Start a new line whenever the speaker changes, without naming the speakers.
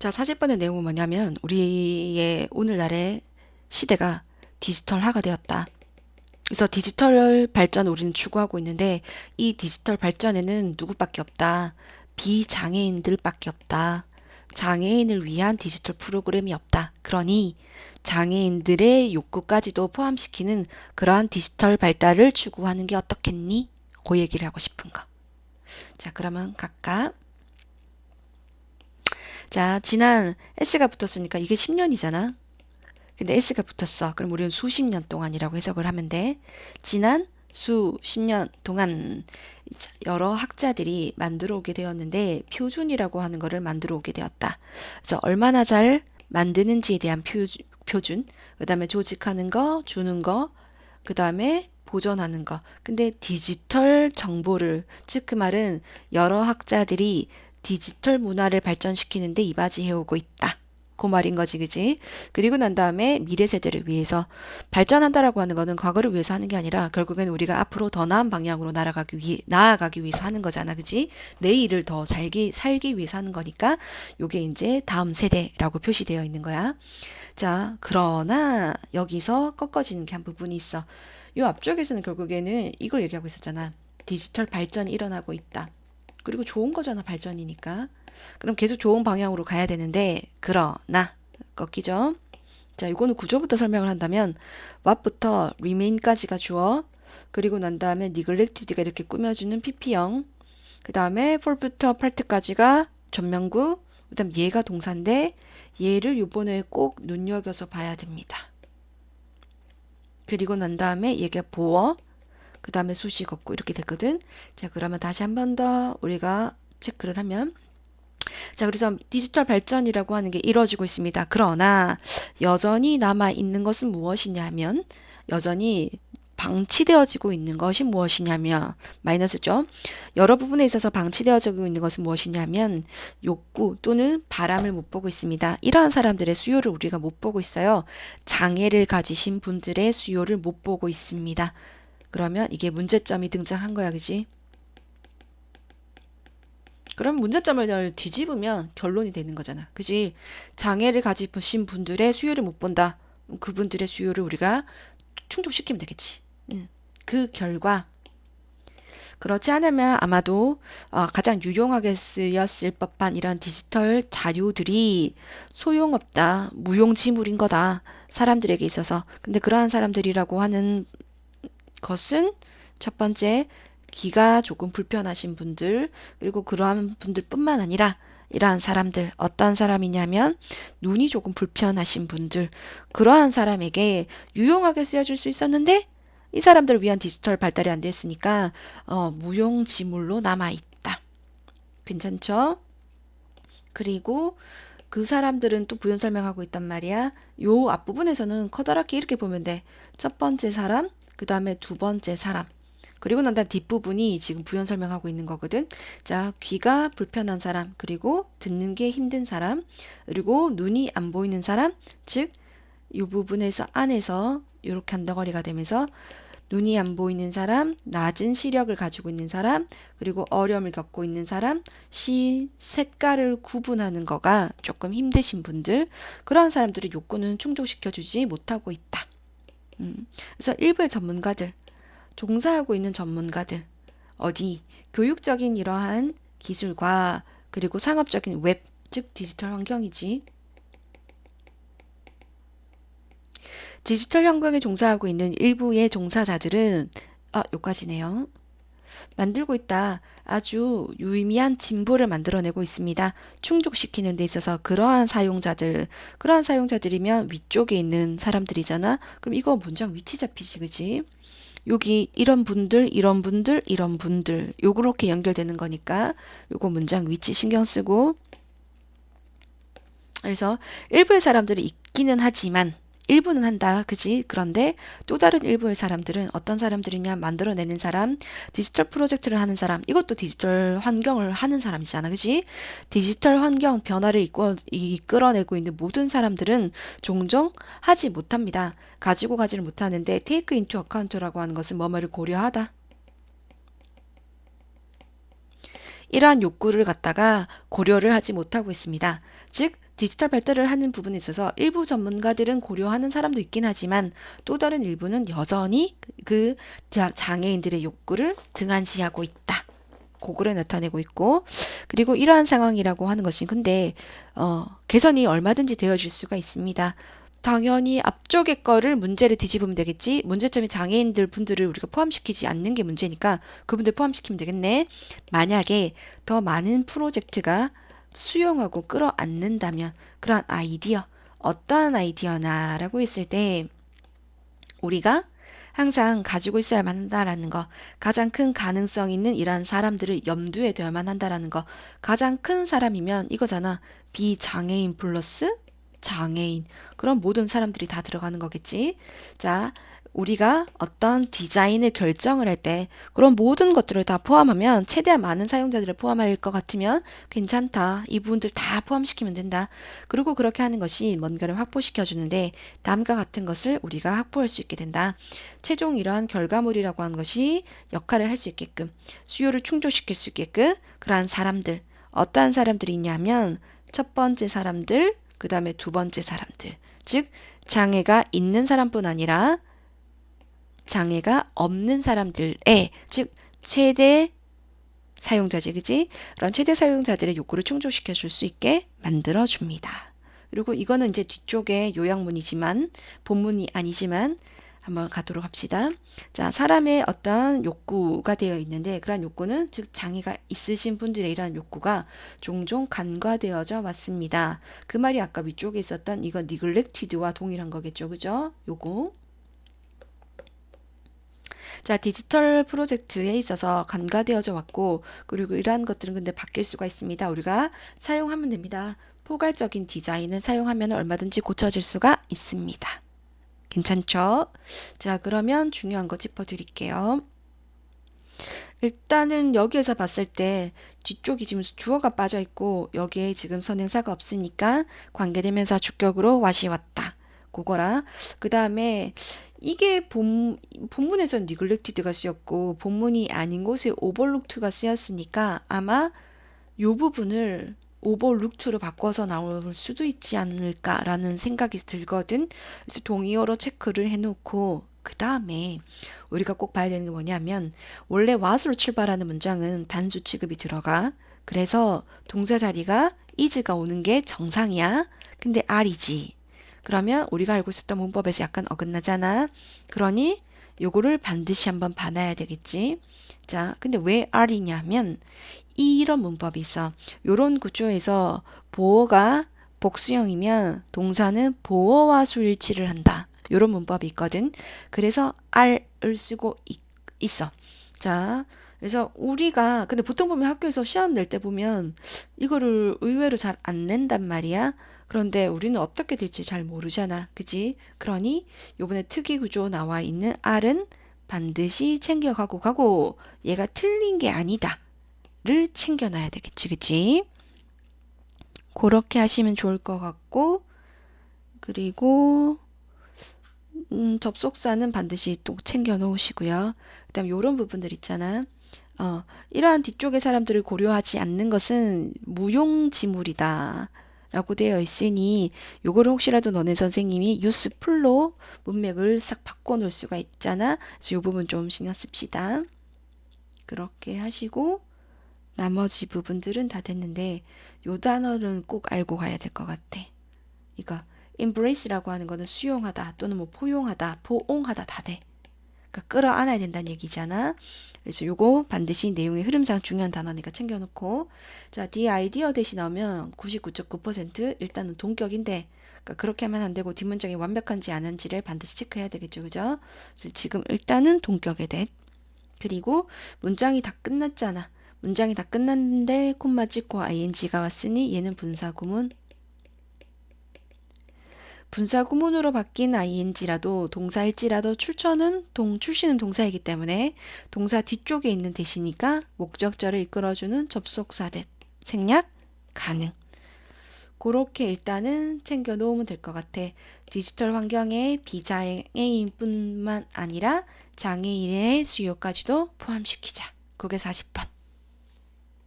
자, 40번의 내용은 뭐냐면 우리의 오늘날의 시대가 디지털화가 되었다. 그래서 디지털 발전을 우리는 추구하고 있는데 이 디지털 발전에는 누구밖에 없다. 비장애인들밖에 없다. 장애인을 위한 디지털 프로그램이 없다. 그러니 장애인들의 욕구까지도 포함시키는 그러한 디지털 발달을 추구하는 게 어떻겠니? 그 얘기를 하고 싶은 거. 자, 그러면 각각 자, 지난 S가 붙었으니까 이게 10년이잖아. 근데 S가 붙었어. 그럼 우리는 수십 년 동안이라고 해석을 하면 돼. 지난 수십 년 동안 여러 학자들이 만들어 오게 되었는데 표준이라고 하는 거를 만들어 오게 되었다. 그래서 얼마나 잘 만드는지에 대한 표준, 표준 그 다음에 조직하는 거, 주는 거, 그 다음에 보존하는 거. 근데 디지털 정보를, 즉 그 말은 여러 학자들이 디지털 문화를 발전시키는데 이바지해오고 있다. 그 말인 거지, 그지? 그리고 난 다음에 미래 세대를 위해서 발전한다라고 하는 거는 과거를 위해서 하는 게 아니라 결국엔 우리가 앞으로 더 나은 방향으로 날아가기 위해 나아가기 위해서 하는 거잖아, 그지? 내 일을 더 살기 살기 위해서 하는 거니까 요게 이제 다음 세대라고 표시되어 있는 거야. 자, 그러나 여기서 꺾어지는 게 한 부분이 있어. 요 앞쪽에서는 결국에는 이걸 얘기하고 있었잖아. 디지털 발전이 일어나고 있다. 그리고 좋은 거잖아, 발전이니까. 그럼 계속 좋은 방향으로 가야 되는데, 그러나, 꺾이죠? 자, 이거는 구조부터 설명을 한다면, what부터 remain까지가 주어, 그리고 난 다음에 neglected가 이렇게 꾸며주는 pp형, 그 다음에 for부터 part까지가 전명구, 그 다음 얘가 동사인데, 얘를 요번에 꼭 눈여겨서 봐야 됩니다. 그리고 난 다음에 얘가 보어, 그 다음에 수식 없고 이렇게 됐거든. 자, 그러면 다시 한 번 더 우리가 체크를 하면 자, 그래서 디지털 발전이라고 하는 게 이루어지고 있습니다. 그러나 여전히 남아 있는 것은 무엇이냐면 여전히 방치되어지고 있는 것이 무엇이냐면 마이너스죠. 여러 부분에 있어서 방치되어지고 있는 것은 무엇이냐면 욕구 또는 바람을 못 보고 있습니다. 이러한 사람들의 수요를 우리가 못 보고 있어요. 장애를 가지신 분들의 수요를 못 보고 있습니다. 그러면 이게 문제점이 등장한 거야, 그지? 그럼 문제점을 뒤집으면 결론이 되는 거잖아. 그지? 장애를 가지신 분들의 수요를 못 본다. 그분들의 수요를 우리가 충족시키면 되겠지. 그 결과 그렇지 않으면 아마도 어, 가장 유용하게 쓰였을 법한 이런 디지털 자료들이 소용없다, 무용지물인 거다, 사람들에게 있어서. 근데 그러한 사람들이라고 하는 것은 첫 번째 귀가 조금 불편하신 분들 그리고 그러한 분들뿐만 아니라 이러한 사람들 어떤 사람이냐면 눈이 조금 불편하신 분들 그러한 사람에게 유용하게 쓰여질 수 있었는데 이 사람들을 위한 디지털 발달이 안 됐으니까 어, 무용지물로 남아 있다. 괜찮죠? 그리고 그 사람들은 또 부연 설명하고 있단 말이야. 요 앞부분에서는 커다랗게 이렇게 보면 돼. 첫 번째 사람, 그 다음에 두 번째 사람. 그리고 난 다음 뒷부분이 지금 부연 설명하고 있는 거거든. 자, 귀가 불편한 사람, 그리고 듣는 게 힘든 사람, 그리고 눈이 안 보이는 사람, 즉, 이 부분에서 안에서 이렇게 한 덩어리가 되면서 눈이 안 보이는 사람, 낮은 시력을 가지고 있는 사람, 그리고 어려움을 겪고 있는 사람, 시 색깔을 구분하는 거가 조금 힘드신 분들, 그런 사람들의 욕구는 충족시켜주지 못하고 있다. 음. 그래서 일부의 전문가들, 종사하고 있는 전문가들, 어디 교육적인 이러한 기술과 그리고 상업적인 웹, 즉 디지털 환경이지. 디지털 환경에 종사하고 있는 일부의 종사자들은 아, 요까지네요. 만들고 있다. 아주 유의미한 진보를 만들어내고 있습니다. 충족시키는 데 있어서 그러한 사용자들, 그러한 사용자들이면 위쪽에 있는 사람들이잖아. 그럼 이거 문장 위치 잡히지, 그지? 여기 이런 분들, 이런 분들, 이런 분들, 요렇게 연결되는 거니까 요거 문장 위치 신경 쓰고 그래서 일부의 사람들이 있기는 하지만 일부는 한다. 그지? 그런데 또 다른 일부의 사람들은 어떤 사람들이냐? 만들어내는 사람, 디지털 프로젝트를 하는 사람, 이것도 디지털 환경을 하는 사람이잖아. 그지? 디지털 환경 변화를 이끌어, 이끌어내고 있는 모든 사람들은 종종 하지 못합니다. 가지고 가지를 못하는데 테이크 인투 어카운트라고 하는 것은 뭐뭐를 고려하다. 이러한 욕구를 갖다가 고려를 하지 못하고 있습니다. 즉, 디지털 발달을 하는 부분에 있어서 일부 전문가들은 고려하는 사람도 있긴 하지만 또 다른 일부는 여전히 그 자- 장애인들의 욕구를 등한시하고 있다. 그거를 나타내고 있고 그리고 이러한 상황이라고 하는 것이 근데 어, 개선이 얼마든지 되어질 수가 있습니다. 당연히 앞쪽의 거를 문제를 뒤집으면 되겠지. 문제점이 장애인들 분들을 우리가 포함시키지 않는 게 문제니까 그분들 포함시키면 되겠네. 만약에 더 많은 프로젝트가 수용하고 끌어안는다면 그런 아이디어 어떠한 아이디어나 라고 했을 때 우리가 항상 가지고 있어야만 한다라는 거, 가장 큰 가능성 있는 이러한 사람들을 염두에 둬야만 한다라는 거, 가장 큰 사람이면 이거잖아. 비장애인 플러스 장애인. 그런 모든 사람들이 다 들어가는 거겠지. 자, 우리가 어떤 디자인을 결정을 할 때 그런 모든 것들을 다 포함하면 최대한 많은 사용자들을 포함할 것 같으면 괜찮다. 이 부분들 다 포함시키면 된다. 그리고 그렇게 하는 것이 뭔가를 확보시켜 주는데 다음과 같은 것을 우리가 확보할 수 있게 된다. 최종 이러한 결과물이라고 하는 것이 역할을 할 수 있게끔 수요를 충족시킬 수 있게끔 그러한 사람들 어떠한 사람들이 있냐면 첫 번째 사람들 그 다음에 두 번째 사람들 즉 장애가 있는 사람뿐 아니라 장애가 없는 사람들의 즉 최대 사용자지 그지? 그런 최대 사용자들의 욕구를 충족시켜 줄 수 있게 만들어 줍니다. 그리고 이거는 이제 뒤쪽에 요약문이지만 본문이 아니지만 한번 가도록 합시다. 자, 사람의 어떤 욕구가 되어 있는데 그러한 욕구는 즉 장애가 있으신 분들의 이러한 욕구가 종종 간과되어져 왔습니다. 그 말이 아까 위쪽에 있었던 이건 neglected와 동일한 거겠죠. 그죠? 요거. 자, 디지털 프로젝트에 있어서 간과되어져 왔고, 그리고 이러한 것들은 근데 바뀔 수가 있습니다. 우리가 사용하면 됩니다. 포괄적인 디자인을 사용하면 얼마든지 고쳐질 수가 있습니다. 괜찮죠? 자, 그러면 중요한 거 짚어드릴게요. 일단은 여기에서 봤을 때 뒤쪽이 지금 주어가 빠져 있고 여기에 지금 선행사가 없으니까 관계대명사 주격으로 와시 왔다. 그거라. 그 다음에 이게 본, 본문에서는 neglected가 쓰였고 본문이 아닌 곳에 overlooked가 쓰였으니까 아마 요 부분을 overlooked로 바꿔서 나올 수도 있지 않을까라는 생각이 들거든. 그래서 동의어로 체크를 해놓고 그 다음에 우리가 꼭 봐야 되는 게 뭐냐면 원래 was로 출발하는 문장은 단수 취급이 들어가. 그래서 동사 자리가 is가 오는 게 정상이야. 근데 are이지. 그러면 우리가 알고 있었던 문법에서 약간 어긋나잖아. 그러니 요거를 반드시 한번 봐놔야 되겠지. 자, 근데 왜 are냐면 이런 문법이 있어. 요런 구조에서 보어가 복수형이면 동사는 보어와 수일치를 한다. 요런 문법이 있거든. 그래서 are을 쓰고 있, 있어. 자, 그래서 우리가 근데 보통 보면 학교에서 시험 낼 때 보면 이거를 의외로 잘 안 낸단 말이야. 그런데 우리는 어떻게 될지 잘 모르잖아. 그지? 그러니 요번에 특이 구조 나와 있는 R은 반드시 챙겨가고 가고 얘가 틀린 게 아니다. 를 챙겨놔야 되겠지. 그지? 그렇게 하시면 좋을 것 같고 그리고 음, 접속사는 반드시 또 챙겨 놓으시고요. 그다음 요런 부분들 있잖아. 어, 이러한 뒤쪽의 사람들을 고려하지 않는 것은 무용지물이다. 라고 되어 있으니 요거를 혹시라도 너네 선생님이 유스풀로 문맥을 싹 바꿔 놓을 수가 있잖아. 그래서 요 부분 좀 신경 씁시다. 그렇게 하시고 나머지 부분들은 다 됐는데 요 단어를 꼭 알고 가야 될 것 같아. 이거 embrace라고 하는 거는 수용하다 또는 뭐 포용하다, 포옹하다 다 돼. 그러니까 끌어안아야 된다는 얘기잖아. 그래서 요거 반드시 내용의 흐름상 중요한 단어니까 챙겨놓고 자, D 아이디어 대신 나오면 99.9% 일단은 동격인데 그러니까 그렇게 하면 안 되고 뒷문장이 완벽한지 아닌지를 반드시 체크해야 되겠죠. 그죠? 지금 일단은 동격에 대 그리고 문장이 다 끝났잖아. 문장이 다 끝났는데 콤마 찍고 ing가 왔으니 얘는 분사 구문 분사 구문으로 바뀐 ing라도 동사일지라도 출처는 동 출시는 동사이기 때문에 동사 뒤쪽에 있는 대시니까 목적절을 이끌어주는 접속사 대 생략 가능. 그렇게 일단은 챙겨 놓으면 될 것 같아. 디지털 환경에 비장애인뿐만 아니라 장애인의 수요까지도 포함시키자. 그게 40번.